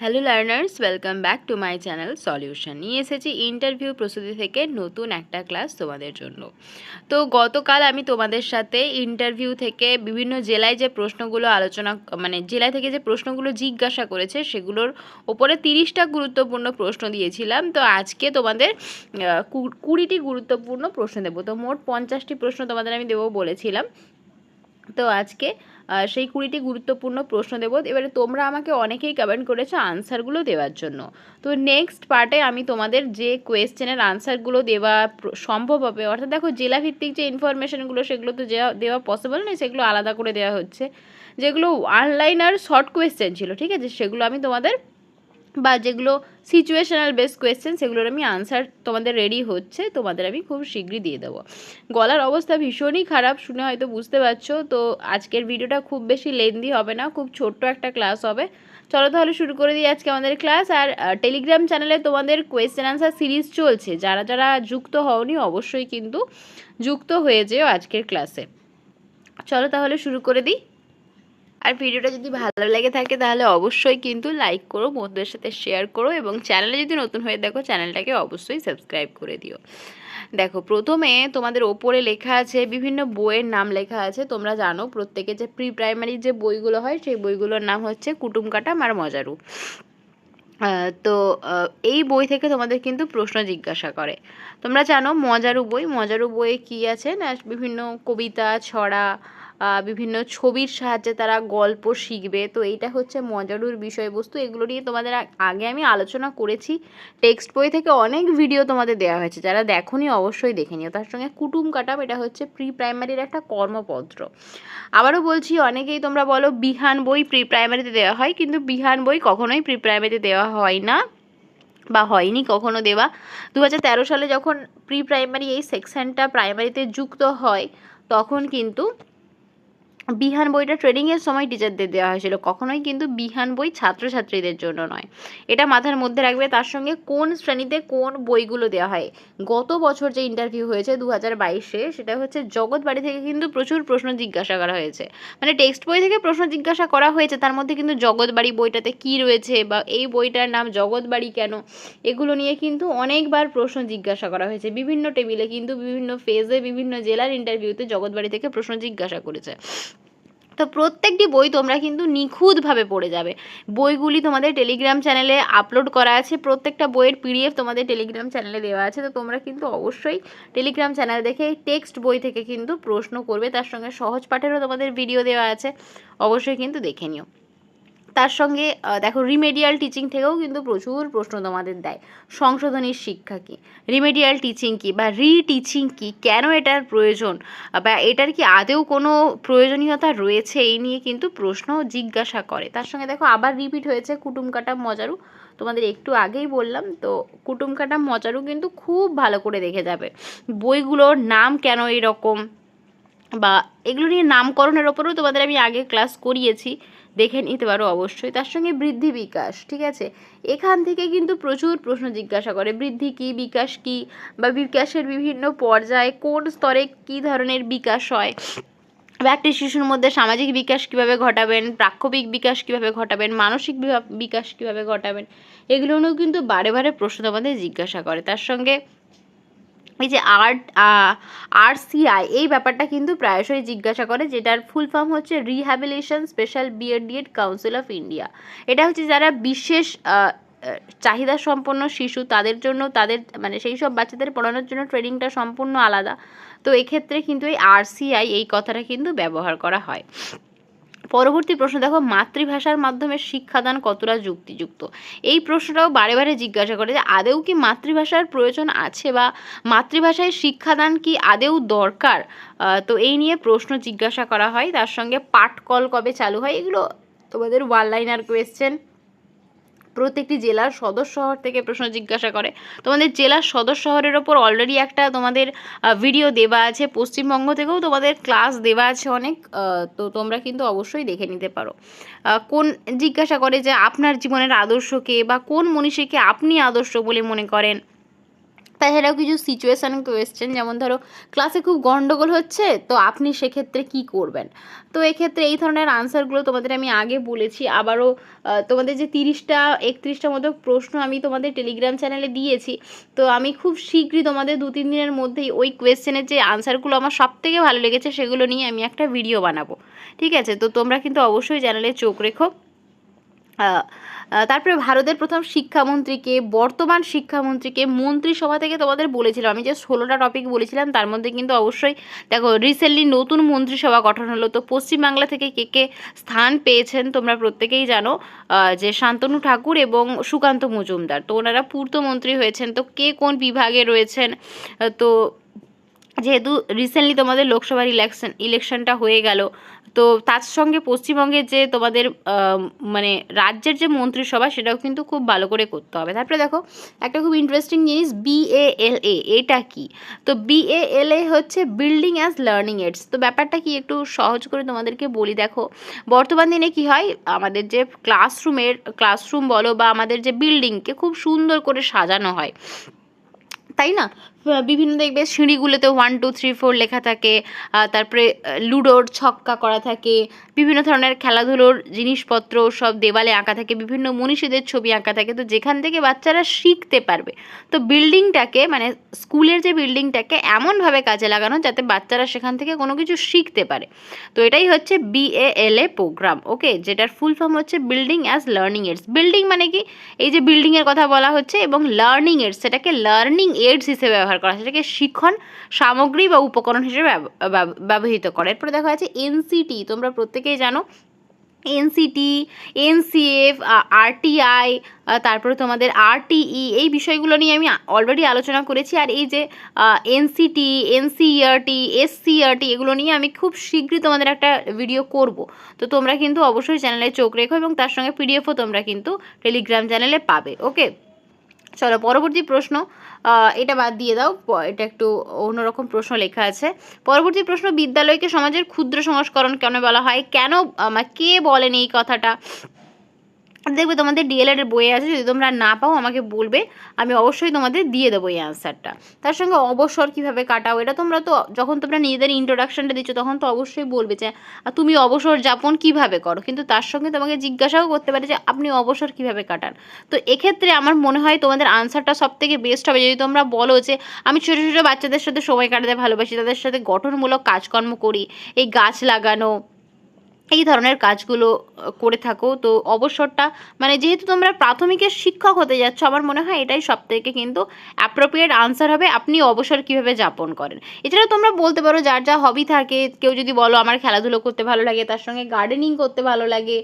Hello learners welcome back to my channel solution নিয়ে এসেছি interview প্রস্তুতি থেকে নতুন একটা ক্লাস তোমাদের জন্য। তো গতকাল আমি তোমাদের সাথে ইন্টারভিউ থেকে বিভিন্ন জেলায় যে প্রশ্নগুলো আলোচনা মানে জেলায় থেকে যে প্রশ্নগুলো জিজ্ঞাসা করেছে, সেগুলোর ওপরে তিরিশটা গুরুত্বপূর্ণ প্রশ্ন দিয়েছিলাম। তো আজকে তোমাদের কুড়িটি গুরুত্বপূর্ণ প্রশ্ন দেবো। তো মোট পঞ্চাশটি প্রশ্ন তোমাদের আমি দেবো বলেছিলাম। তো আজকে সেই কুড়িটি গুরুত্বপূর্ণ প্রশ্ন দেবো। এবারে তোমরা আমাকে অনেকেই কমেন্ট করেছ আনসারগুলো দেওয়ার জন্য। তো নেক্সট পার্টে আমি তোমাদের যে কোয়েশ্চেনের আনসারগুলো দেওয়া সম্ভব হবে, অর্থাৎ দেখো জেলাভিত্তিক যে ইনফরমেশানগুলো সেগুলো তো দেওয়া দেওয়া পসিবল নয়, সেগুলো আলাদা করে দেওয়া হচ্ছে। যেগুলো অনলাইন আর শর্ট কোয়েশ্চেন ছিল, ঠিক আছে? সেগুলো আমি তোমাদের বা যেগুলো সিচুয়েশনাল বেস কোয়েশ্চেন সেগুলোর আমি আনসার তোমাদের রেডি হচ্ছে, তোমাদের আমি খুব শীঘ্রই দিয়ে দেবো। গলার অবস্থা ভীষণই খারাপ, শুনে হয়তো বুঝতে পারছ। তো আজকের ভিডিওটা খুব বেশি লেন্দি হবে না, খুব ছোট্ট একটা ক্লাস হবে। চলো তাহলে শুরু করে দিই আজকে আমাদের ক্লাস আর টেলিগ্রাম চ্যানেলে তোমাদের কোয়েশ্চেন আনসার সিরিজ চলছে। যারা যারা যুক্ত হওনি, অবশ্যই কিন্তু যুক্ত হয়ে যেও আজকের ক্লাসে চলো তাহলে শুরু করে দিই। আর ভিডিওটা যদি ভালো লেগে থাকে তাহলে অবশ্যই কিন্তু লাইক করো, বন্ধুদের সাথে শেয়ার করো এবং চ্যানেলে যদি নতুন হয়ে দেখো চ্যানেলটাকে অবশ্যই সাবস্ক্রাইব করে দিও। দেখো, প্রথমে তোমাদের ওপরে লেখা আছে, বিভিন্ন বইয়ের নাম লেখা আছে। তোমরা জানো, প্রত্যেকে যে প্রি প্রাইমারি যে বইগুলো হয়, সেই বইগুলোর নাম হচ্ছে কুটুম কাটাম আর মজারু তো এই বই থেকে তোমাদের কিন্তু প্রশ্ন জিজ্ঞাসা করে। তোমরা জানো, মজারু বই, মজারু বইয়ে কি আছে? না, বিভিন্ন কবিতা, ছড়া বিভিন্ন ছবির সাহায্যে তারা গল্প শিখবে। তো এইটা হচ্ছে মজারুর বিষয়বস্তু। এগুলো নিয়ে তোমাদের আগে আমি আলোচনা করেছি। টেক্সট বই থেকে অনেক ভিডিও তোমাদের দেওয়া হয়েছে। যারা দেখোনি অবশ্যই দেখে নিও। তার সঙ্গে কুটুম কাটাম, এটা হচ্ছে প্রি প্রাইমারির একটা কর্মপত্র। আবারও বলছি, অনেকেই তোমরা বলো বিহান বই প্রি প্রাইমারিতে দেওয়া হয়, কিন্তু বিহান বই কখনোই প্রি প্রাইমারিতে দেওয়া হয় না বা হয়নি কখনো দেওয়া। দু হাজার তেরো সালে যখন প্রি প্রাইমারি এই সেকশনটা প্রাইমারিতে যুক্ত হয়, তখন কিন্তু বিহান বইটা ট্রেনিংয়ের সময় টিচারদের দেওয়া হয়েছিল। কখনোই কিন্তু বিহান বই ছাত্রছাত্রীদের জন্য নয়। এটা মাথার মধ্যে রাখবে তার সঙ্গে কোন শ্রেণীতে কোন বইগুলো দেওয়া হয়। গত বছর যে ইন্টারভিউ হয়েছে দু হাজার বাইশে, সেটা হচ্ছে জগৎবাড়ি থেকে কিন্তু প্রচুর প্রশ্ন জিজ্ঞাসা করা হয়েছে। মানে টেক্সট বই থেকে প্রশ্ন জিজ্ঞাসা করা হয়েছে, তার মধ্যে কিন্তু জগৎবাড়ি বইটাতে কি রয়েছে বা এই বইটার নাম জগৎবাড়ি কেন, এগুলো নিয়ে কিন্তু অনেকবার প্রশ্ন জিজ্ঞাসা করা হয়েছে। বিভিন্ন টেবিলে কিন্তু বিভিন্ন ফেজে বিভিন্ন জেলার ইন্টারভিউতে জগৎবাড়ি থেকে প্রশ্ন জিজ্ঞাসা করেছে। তো প্রত্যেকটি বই তোমরা কিন্তু নিখুঁতভাবে পড়ে যাবে। বইগুলি তোমাদের টেলিগ্রাম চ্যানেলে আপলোড করা আছে। প্রত্যেকটা বইয়ের পিডিএফ তোমাদের টেলিগ্রাম চ্যানেলে দেওয়া আছে। তো তোমরা কিন্তু অবশ্যই টেলিগ্রাম চ্যানেল দেখে টেক্সট বই থেকে কিন্তু প্রশ্ন করবে। তার সঙ্গে সহজ পাঠেরও তোমাদের ভিডিও দেওয়া আছে। অবশ্যই কিন্তু দেখে নিও। তার সঙ্গে দেখো রিমেডিয়াল টিচিং থেকেও কিন্তু প্রচুর প্রশ্ন তোমাদের দেয়। সংশোধনীর শিক্ষা কী? রিমেডিয়াল টিচিং কী বা রি টিচিং কী? কেন এটার প্রয়োজন? বা এটার কি আদেও কোনো প্রয়োজনীয়তা রয়েছে? এই নিয়ে কিন্তু প্রশ্ন জিজ্ঞাসা করে। তার সঙ্গে দেখো আবার রিপিট হয়েছে কুটুম কাটাম মজারু। তোমাদের একটু আগেই বললাম, তো কুটুম কাটা মজারু কিন্তু খুব ভালো করে দেখে যাবে। বইগুলোর নাম কেন এরকম? বা এগুলো নিয়ে নামকরণের ওপরেও তোমাদের আমি আগে ক্লাস করিয়েছি। দেখে নিতে পারো অবশ্যই। তার সঙ্গে বৃদ্ধি বিকাশ, ঠিক আছে? এখান থেকে কিন্তু প্রচুর প্রশ্ন জিজ্ঞাসা করে, বৃদ্ধি কী, বিকাশ কী, বা বিকাশের বিভিন্ন পর্যায়ে কোন স্তরে কী ধরনের বিকাশ হয়? বা একটি শিশুর মধ্যে সামাজিক বিকাশ কীভাবে ঘটাবেন, প্রাক্ষবিক বিকাশ কীভাবে ঘটাবেন, মানসিক বিকাশ কীভাবে ঘটাবেন, এগুলো নিয়েও কিন্তু বারে বারে প্রশ্ন তোমাদের জিজ্ঞাসা করে। তার সঙ্গে এই যে আর্ট আরসিআই এই ব্যাপারটা কিন্তু প্রায়শই জিজ্ঞাসা করে, যেটার ফুল ফর্ম হচ্ছে rehabilitation special BEd DEd council of India এটা হচ্ছে যারা বিশেষ চাহিদা সম্পন্ন শিশু, তাদের জন্য তাদের মানে সেই সব বাচ্চাদের পড়ানোর জন্য ট্রেনিংটা সম্পূর্ণ আলাদা। তো এক্ষেত্রে কিন্তু এই আরসিআই এই কথাটা কিন্তু ব্যবহার করা হয়। পরবর্তী প্রশ্ন, দেখো, মাতৃভাষার মাধ্যমে শিক্ষাদান কতটা যুক্তিযুক্ত? এই প্রশ্নটাও বারে বারে জিজ্ঞাসা করে যে, আদেও কি মাতৃভাষার প্রয়োজন আছে বা মাতৃভাষায় শিক্ষাদান কি আদেও দরকার? তো এই নিয়ে প্রশ্ন জিজ্ঞাসা করা হয়। তার সঙ্গে পাঠকল কবে চালু হয়? এগুলো তোমাদের ওয়ান লাইনার কোয়েশ্চেন প্রত্যেকটি জেলার সদর শহর থেকে প্রশ্ন জিজ্ঞাসা করে। তোমাদের জেলার সদর শহরের ওপর অলরেডি একটা তোমাদের ভিডিও দেওয়া আছে। পশ্চিমবঙ্গ থেকেও তোমাদের ক্লাস দেওয়া আছে অনেক তো তোমরা কিন্তু অবশ্যই দেখে নিতে পারো। কোন, জিজ্ঞাসা করে যে আপনার জীবনের আদর্শকে বা কোন মনীষীকে আপনি আদর্শ বলে মনে করেন? তাছাড়াও কিছু সিচুয়েশান কোয়েশ্চেন যেমন ধরো ক্লাসে খুব গন্ডগোল হচ্ছে, তো আপনি সেক্ষেত্রে কি করবেন? তো এক্ষেত্রে এই ধরনের আনসারগুলো তোমাদের আমি আগে বলেছি। আবারও তোমাদের যে তিরিশটা, একত্রিশটা মতো প্রশ্ন আমি তোমাদের টেলিগ্রাম চ্যানেলে দিয়েছি। তো আমি খুব শীঘ্রই তোমাদের দু, তিন দিনের মধ্যেই ওই কোয়েশ্চেনের যে আনসারগুলো আমার সব থেকে ভালো লেগেছে, সেগুলো নিয়ে আমি একটা ভিডিও বানাবো। ঠিক আছে? তো তোমরা কিন্তু অবশ্যই চ্যানেলে চোখ রেখো। তারপরে ভারতের প্রথম শিক্ষামন্ত্রীকে, বর্তমান শিক্ষামন্ত্রীকে মন্ত্রিসভা থেকে তোমাদের বলেছিলাম। আমি যে ষোলোটা টপিক বলেছিলাম, তার মধ্যে কিন্তু অবশ্যই দেখো রিসেন্টলি নতুন মন্ত্রিসভা গঠন হলো। তো পশ্চিমবাংলা থেকে কে কে স্থান পেয়েছেন তোমরা প্রত্যেকেই জানো যে শান্তনু ঠাকুর এবং সুকান্ত মজুমদার। তো ওনারা পূর্তমন্ত্রী হয়েছেন। তো কে কোন বিভাগে রয়েছেন? তো যেহেতু রিসেন্টলি তোমাদের লোকসভার ইলেকশন ইলেকশনটা হয়ে গেল, তো তার সঙ্গে পশ্চিমবঙ্গের যে তোমাদের মানে রাজ্যের যে মন্ত্রিসভা, সেটাও কিন্তু খুব ভালো করে করতে হবে। তারপরে দেখো, একটা খুব ইন্টারেস্টিং জিনিস বিএএলএ এটা কি? তো বিএএলএ হচ্ছে বিল্ডিং অ্যাজ লার্নিং এডস তো ব্যাপারটা কি একটু সহজ করে তোমাদেরকে বলি দেখো, বর্তমান দিনে কি হয়, আমাদের যে ক্লাসরুমের ক্লাসরুম বলো বা আমাদের যে বিল্ডিংকে খুব সুন্দর করে সাজানো হয়। তাই না? বিভিন্ন দেখবে সিঁড়িগুলোতে ওয়ান টু থ্রি ফোর লেখা থাকে। তারপরে লুডোর ছক্কা করা থাকে। বিভিন্ন ধরনের খেলাধুলোর জিনিসপত্র সব দেওয়ালে আঁকা থাকে। বিভিন্ন মনীষীদের ছবি আঁকা থাকে। তো যেখান থেকে বাচ্চারা শিখতে পারবে। তো বিল্ডিংটাকে মানে স্কুলের যে বিল্ডিংটাকে এমনভাবে কাজে লাগানো যাতে বাচ্চারা সেখান থেকে কোনো কিছু শিখতে পারে। তো এটাই হচ্ছে বিএএলএ প্রোগ্রাম ওকে যেটার ফুল ফর্ম হচ্ছে building as learning aids building মানে কি? এই যে বিল্ডিংয়ের কথা বলা হচ্ছে এবং লার্নিং এডস সেটাকে লার্নিং এডস হিসেবে ব্যবহার করা হয়, সেটাকে শিক্ষণ সামগ্রী বা উপকরণ হিসেবে ব্যব- ব্যব- ব্যবহৃত করে। এরপরে দেখা যাচ্ছে এনসিটি তোমরা প্রত্যেকেই জানো। এনসিটি এনসিএফ আরটিআই তারপরে তোমাদের আরটিই এই বিষয়গুলো নিয়ে আমি অলরেডি আলোচনা করেছি। আর এই যে এনসিটি এনসিইআরটি এসসিআরটি এগুলো নিয়ে আমি খুব শীঘ্রই তোমাদের একটা ভিডিও করব। তো তোমরা কিন্তু অবশ্যই চ্যানেলে চোখ রেখো এবং তার সঙ্গে পিডিএফও তোমরা কিন্তু টেলিগ্রাম চ্যানেলে পাবে ওকে চলো, পরবর্তী প্রশ্ন এটা বাদ দিয়ে দাও এটা একটু অন্যরকম প্রশ্ন লেখা আছে। পরবর্তী প্রশ্ন, বিদ্যালয়কে সমাজের ক্ষুদ্র সংস্করণ কেন বলা হয়? কেন কে বলেন এই কথাটা? দেখবে তোমাদের ডিএলএড এর বইয়ে আছে, যদি তোমরা না পাও আমাকে বলবে, আমি অবশ্যই তোমাদের দিয়ে দেবো এই অ্যান্সারটা তার সঙ্গে অবসর কীভাবে কাটাও, এটা তোমরা তো যখন তোমরা নিজেদের ইন্ট্রোডাকশনটা দিচ্ছ, তখন তো অবশ্যই বলবে যে তুমি অবসর যাপন কীভাবে করো? কিন্তু তার সঙ্গে তোমাকে জিজ্ঞাসাও করতে পারে যে, আপনি অবসর কীভাবে কাটান? তো এক্ষেত্রে আমার মনে হয় তোমাদের আনসারটা সব থেকে বেস্ট হবে। যদি তোমরা বলো যে, আমি ছোটো ছোটো বাচ্চাদের সাথে সময় কাটাতে ভালোবাসি, তাদের সাথে গঠনমূলক কাজকর্ম করি, এই গাছ লাগানো এই ধরনের কাজগুলো করে থাকো। তো অবসরটা মানে যেহেতু তোমরা প্রাথমিকের শিক্ষক হতে যাচ্ছ, আমার মনে হয় এটাই সব থেকে কিন্তু অ্যাপ্রোপ্রিয়েট আনসার হবে, আপনি অবসর কীভাবে যাপন করেন। এছাড়াও তোমরা বলতে পারো, যার যা হবি থাকে, কেউ যদি বলো আমার খেলাধুলো করতে ভালো লাগে, তার সঙ্গে গার্ডেনিং করতে ভালো লাগে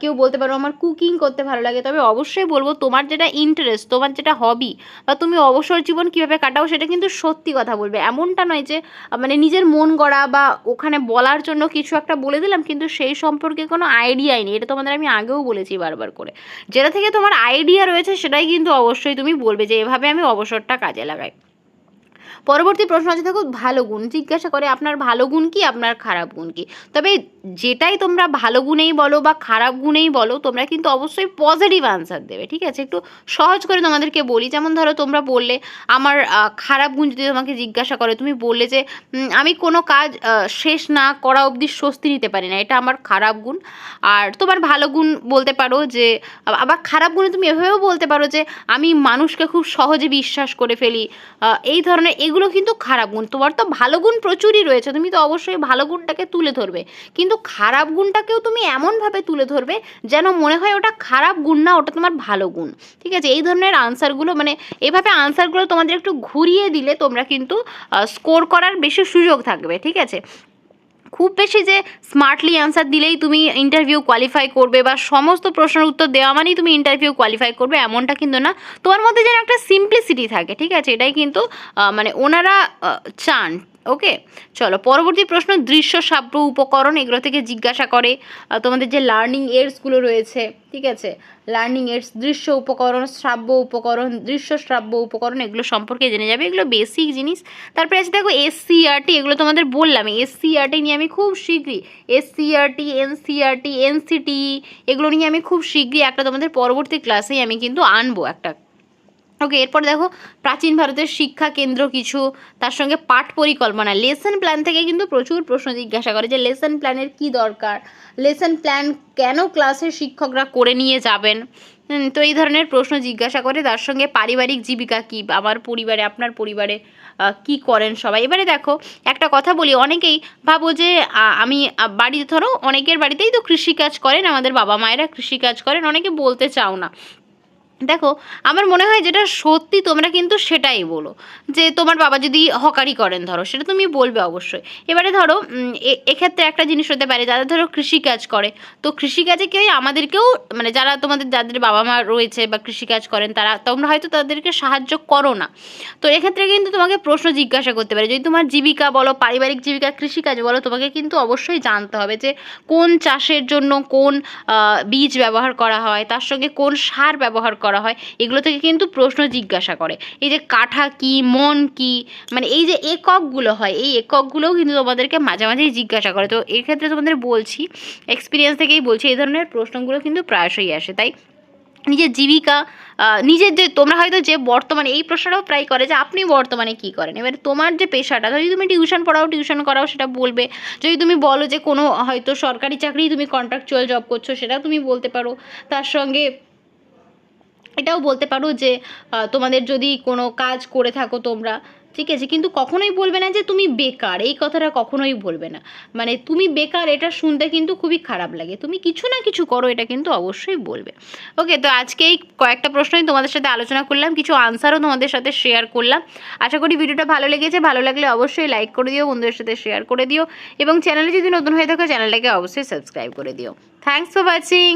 কেউ বলতে পারো আমার কুকিং করতে ভালো লাগে, তবে অবশ্যই বলব তোমার যেটা ইন্টারেস্ট তোমার যেটা হবি বা তুমি অবসর জীবন কীভাবে কাটাও, সেটা কিন্তু সত্যি কথা বলবে। এমনটা নয় যে মানে নিজের মন গড়া বা ওখানে বলার জন্য কিছু একটা বলে দিলাম, কিন্তু সেই সম্পর্কে কোনো আইডিয়াই নেই। এটা তোমাদের আমি আগেও বলেছি বারবার করে। যেটা থেকে তোমার আইডিয়া রয়েছে সেটাই কিন্তু অবশ্যই তুমি বলবে যে এভাবে আমি অবসরটা কাজে লাগাই। পরবর্তী প্রশ্ন আছে, দেখো, ভালো গুণ। জিজ্ঞাসা করে, আপনার ভালো গুণ কি, আপনার খারাপ গুণ কি? তবে যেটাই তোমরা ভালো গুণেই বলো বা খারাপ গুণেই বলো, তোমরা কিন্তু অবশ্যই পজিটিভ আনসার দেবে, ঠিক আছে? একটু সহজ করে তোমাদেরকে বলি। যেমন ধরো, তোমরা বললে, আমার খারাপ গুণ যদি তোমাকে জিজ্ঞাসা করে, তুমি বললে যে আমি কোনো কাজ শেষ না করা অবধি স্বস্তি নিতে পারি না, এটা আমার খারাপ গুণ। আর তোমার ভালো গুণ বলতে পারো যে আবার খারাপ গুণে তুমি এভাবেও বলতে পারো যে, আমি মানুষকে খুব সহজে বিশ্বাস করে ফেলি। এই ধরনের এগুলো কিন্তু খারাপ গুণ। তোমার তো ভালো গুণ প্রচুরই রয়েছে, তুমি তো অবশ্যই ভালো গুণটাকে তুলে ধরবে। কিন্তু খারাপ গুণটাকেও তুমি এমনভাবে তুলে ধরবে যেন মনে হয় ওটা খারাপ গুণ না, ওটা তোমার ভালো গুণ। ঠিক আছে? এই ধরনের আনসারগুলো মানে এভাবে আনসারগুলো তোমাদের একটু ঘুরিয়ে দিলে তোমরা কিন্তু স্কোর করার বেশি সুযোগ থাকবে। ঠিক আছে? খুব বেশি যে স্মার্টলি অ্যান্সার দিলেই তুমি ইন্টারভিউ কোয়ালিফাই করবে বা সমস্ত প্রশ্নের উত্তর দেওয়া মানেই তুমি ইন্টারভিউ কোয়ালিফাই করবে, এমনটা কিন্তু না। তোমার মধ্যে যেন একটা সিম্পলিসিটি থাকে, ঠিক আছে? এটাই কিন্তু মানে ওনারা চান। ওকে চলো, পরবর্তী প্রশ্ন, দৃশ্য শ্রাব্য উপকরণ, এগুলো থেকে জিজ্ঞাসা করে। তোমাদের যে লার্নিং এডসগুলো রয়েছে, ঠিক আছে? লার্নিং এডস দৃশ্য উপকরণ শ্রাব্য উপকরণ, দৃশ্য শ্রাব্য উপকরণ, এগুলো সম্পর্কে জেনে যাবে। এগুলো বেসিক জিনিস। তারপরে আছে, দেখো এসসিআরটি এগুলো তোমাদের বললাম। এসসিআরটি নিয়ে আমি খুব শীঘ্রই এসসিআরটি এনসিআরটি এনসিটি এগুলো নিয়ে আমি খুব শীঘ্রই একটা তোমাদের পরবর্তী ক্লাসেই আমি কিন্তু আনব একটা ওকে এরপর দেখো, প্রাচীন ভারতের শিক্ষা কেন্দ্র কিছু, তার সঙ্গে পাঠ পরিকল্পনা। লেসন প্ল্যান থেকে কিন্তু প্রচুর প্রশ্ন জিজ্ঞাসা করে যে লেসন প্ল্যানের কি দরকার? লেসন প্ল্যান কেন ক্লাসের শিক্ষকরা করে নিয়ে যাবেন? তো এই ধরনের প্রশ্ন জিজ্ঞাসা করে, তার সঙ্গে পারিবারিক জীবিকা কী? আমার পরিবারে, আপনার পরিবারে কি করেন সবাই? এবারে দেখো, একটা কথা বলি, অনেকেই ভাবো যে আমি বাড়িতে ধরো, অনেকের বাড়িতেই তো কৃষিকাজ করেন, আমাদের বাবা মায়েরা কৃষিকাজ করেন, অনেকে বলতে চাও না। দেখো, আমার মনে হয় যেটা সত্যি তোমরা কিন্তু সেটাই বলো। যে তোমার বাবা যদি হকারি করেন, ধরো, সেটা তুমি বলবে অবশ্যই। এবারে ধরো এক্ষেত্রে একটা জিনিস হতে পারে, যারা ধরো কৃষিকাজ করে, তো কৃষিকাজে কেউ আমাদেরকেও মানে যারা তোমাদের, যাদের বাবা মা রয়েছে বা কৃষিকাজ করেন, তারা, তোমরা হয়তো তাদেরকে সাহায্য করো না। তো এক্ষেত্রে কিন্তু তোমাকে প্রশ্ন জিজ্ঞাসা করতে পারে, যদি তোমার জীবিকা বলো, পারিবারিক জীবিকা, কৃষিকাজ বলো, তোমাকে কিন্তু অবশ্যই জানতে হবে যে কোন চাষের জন্য কোন বীজ ব্যবহার করা হয়, তার সঙ্গে কোন সার ব্যবহার করা হয়, এগুলো থেকে কিন্তু প্রশ্ন জিজ্ঞাসা করে। এই যে কাঠা কি, মন কি মানে এই যে এককগুলো হয়, এই এককগুলোও কিন্তু তোমাদেরকে মাঝে মাঝেই জিজ্ঞাসা করে। তো এক্ষেত্রে তোমাদের বলছি এক্সপিরিয়েন্স থেকেই বলছি, এই ধরনের প্রশ্নগুলো কিন্তু প্রায়শই আসে। তাই নিজের জীবিকা নিজের যে তোমরা হয়তো যে বর্তমানে এই প্রশ্নটাও প্রায় করে যে আপনি বর্তমানে কি করেন? এবার তোমার যে পেশাটা যদি তুমি টিউশন পড়াও টিউশন করাও সেটা বলবে। যদি তুমি বলো যে কোনো হয়তো সরকারি চাকরি তুমি কন্ট্রাকচুয়াল জব করছ সেটাও তুমি বলতে পারো। তার সঙ্গে এটাও বলতে পারো যে তোমাদের যদি কোনো কাজ করে থাকো তোমরা, ঠিক আছে? কিন্তু কখনোই বলবে না যে তুমি বেকার, এই কথাটা কখনোই বলবে না। মানে তুমি বেকার, এটা শুনতে কিন্তু খুবই খারাপ লাগে। তুমি কিছু না কিছু করো, এটা কিন্তু অবশ্যই বলবে। ওকে তো আজকে এই কয়েকটা প্রশ্নই তোমাদের সাথে আলোচনা করলাম, কিছু আনসারও তোমাদের সাথে শেয়ার করলাম। আশা করি ভিডিওটা ভালো লেগেছে, ভালো লাগলে অবশ্যই লাইক করে দিও, বন্ধুদের সাথে শেয়ার করে দিও। এবং চ্যানেলে যদি নতুন হয়ে থাকো চ্যানেলটাকে অবশ্যই সাবস্ক্রাইব করে দিও। Thanks for watching